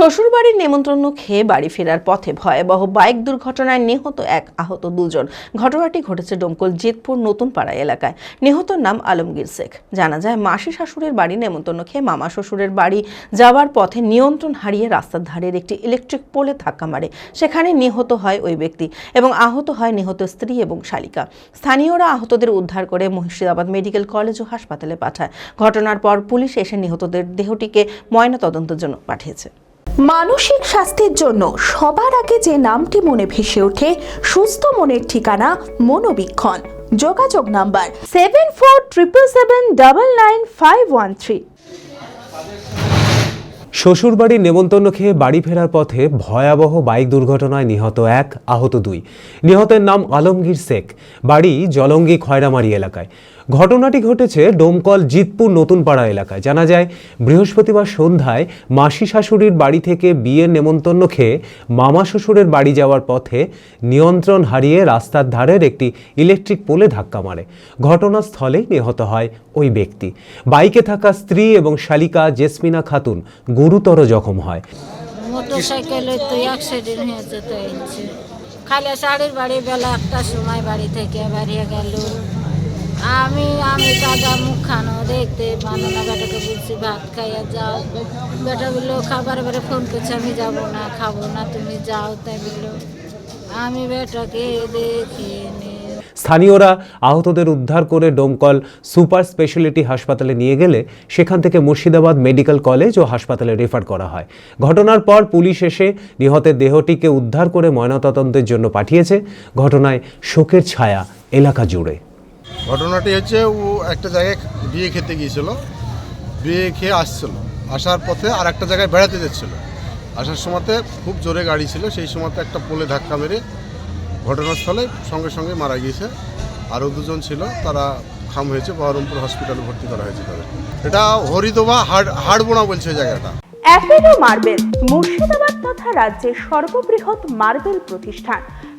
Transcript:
শ্বশুরবাড়ির নেমন্ত্রণ খেয়ে বাড়ি ফেরার পথে ভয়াবহ বাইক দুর্ঘটনায় নিহত এক আহত দুজন। ঘটনাটি ঘটেছে ডোমকল জিতপুর নতুন পাড়া এলাকায়। নিহতর নাম আলমগীর শেখ। জানা যায়, মাসি শাশুড়ের বাড়ি নেমন্তন্ন খেয়ে মামা শ্বশুরের বাড়ি যাওয়ার পথে নিয়ন্ত্রণ হারিয়ে রাস্তার ধারের একটি ইলেকট্রিক পোলে ধাক্কা মারে। সেখানে নিহত হয় ওই ব্যক্তি এবং আহত হয় নিহত স্ত্রী এবং শালিকা। স্থানীয়রা আহতদের উদ্ধার করে মুর্শিদাবাদ মেডিকেল কলেজ ও হাসপাতালে পাঠায়। ঘটনার পর পুলিশ এসে নিহতদের দেহটিকে ময়নাতদন্তের জন্য পাঠিয়েছে। মানসিক স্বাস্থ্যের জন্য সবার আগে যে নামটি মনে ভেসে ওঠে, সুস্থ মনের ঠিকানা মনোবীক্ষণ। যোগাযোগ number seven four triple seven double nine five one three শ্বশুরবাড়ির নেমন্তন্ন খেয়ে বাড়ি ফেরার পথে ভয়াবহ বাইক দুর্ঘটনায় নিহত এক, আহত দুই। নিহতের নাম আলমগীর শেখ। বাড়ি জলঙ্গি খয়রামারি এলাকায়। ঘটনাটি ঘটেছে ডোমকল জিতপুর নতুনপাড়া এলাকায়। জানা যায়, বৃহস্পতিবার সন্ধ্যায় মাসি শাশুড়ির বাড়ি থেকে বিয়ের নেমন্তন্ন খেয়ে মামা শ্বশুরের বাড়ি যাওয়ার পথে নিয়ন্ত্রণ হারিয়ে রাস্তার ধারের একটি ইলেকট্রিক পোলে ধাক্কা মারে। ঘটনাস্থলেই নিহত হয় ওই ব্যক্তি। বাইকে থাকা স্ত্রী এবং শালিকা জেসমিনা খাতুন গুরুতর জখম হয়। খালি শাড়ির বাড়ি বেলা একটা সময় বাড়ি থেকে বেরিয়ে গেল। আমি আমি দাদা মুখ খানো দেখতে মানো না, বেটাকে বলছি ভাত খাইয়া যাও। বেটা বলল, খাবার বেড়ে ফোন করছে, আমি যাব না, খাব না, তুমি যাও। তাই বলল, আমি বেটাকে দেখি স্থানীয়রা আহতদের উদ্ধার করে ডোমকল সুপার স্পেশালিটি হাসপাতালে নিয়ে গেলে সেখান থেকে মুর্শিদাবাদ মেডিকেল কলেজ ও হাসপাতালে রেফার করা হয়। ঘটনার পর পুলিশ এসে নিহতের দেহটিকে উদ্ধার করে ময়নাতদন্তের জন্য পাঠিয়েছে। ঘটনায় শোকের ছায়া এলাকা জুড়ে। ঘটনাটি হচ্ছে ও একটা জায়গায় বিয়ে খেতে গিয়েছিল, বিয়ে খেয়ে আসছিল। আসার পথে আর একটা জায়গায় বেড়াতে যাচ্ছিল। আসার সময়তে খুব জোরে গাড়ি ছিল, সেই সময়তে একটা পোলে ধাক্কা মেরে ঘটনাস্থলে সঙ্গে সঙ্গে মারা গিয়েছে। আরও দুজন ছিল, তারা খাম হয়েছে, বহরমপুর হসপিটালে ভর্তি করা হয়েছে তাদের। এটা হরিদোবা হাড়, হাড়বোনা বলছে জায়গাটা। অ্যাপেলো মার্বেল, মুর্শিদাবাদ তথা রাজ্যের সর্ববৃহৎ মার্বেল প্রতিষ্ঠান।